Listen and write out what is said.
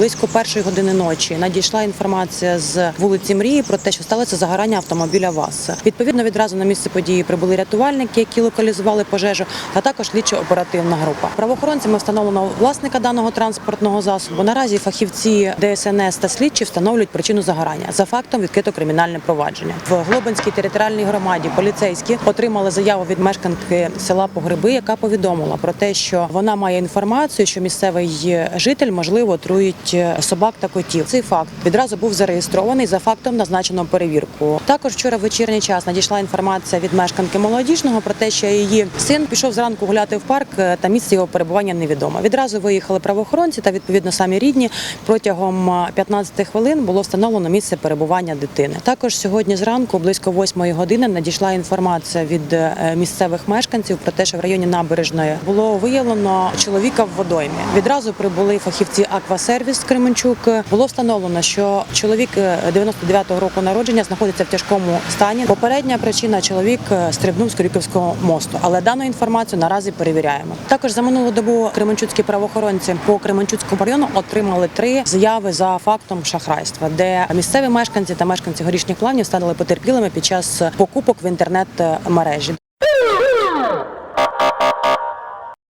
Близько першої години ночі надійшла інформація з вулиці Мрії про те, що сталося загорання автомобіля ВАЗ. Відповідно, відразу на місце події прибули рятувальники, які локалізували пожежу, а також слідчо-оперативна група. Правоохоронцями встановлено власника даного транспортного засобу. Наразі фахівці ДСНС та слідчі встановлюють причину загорання. За фактом відкрито кримінальне провадження. В Глобинській територіальній громаді поліцейські отримали заяву від мешканки села Погреби, яка повідомила про те, що вона має інформацію, що місцевий житель можливо отруїть собак та котів. Цей факт відразу був зареєстрований за фактом назначено перевірку. Також вчора в вечірній час надійшла інформація від мешканки молодіжного про те, що її син пішов зранку гуляти в парк е, та місце його перебування невідомо. Відразу виїхали правоохоронці та відповідно самі рідні. Протягом е, 15 хвилин було встановлено місце перебування дитини. Також сьогодні зранку, близько 8 години, надійшла інформація від е, місцевих мешканців про те, що в районі набережної було виявлено чоловіка в водоймі. Відразу прибули фахівці Аквасервіс Кременчук. Було встановлено, що чоловік е, 99-го року народження знаходиться в тяжкому стані. Попередня причина чоловік е, стрибнув з Корюківського мосту, але дану інформацію наразі перевіряємо. Також за минулу добу кременчуцькі правоохоронці по Кременчуцькому району отримали три заяви за фактом шахрайства, де місцеві мешканці та мешканці горішніх планів стали потерпілими під час покупок в інтернет мережі.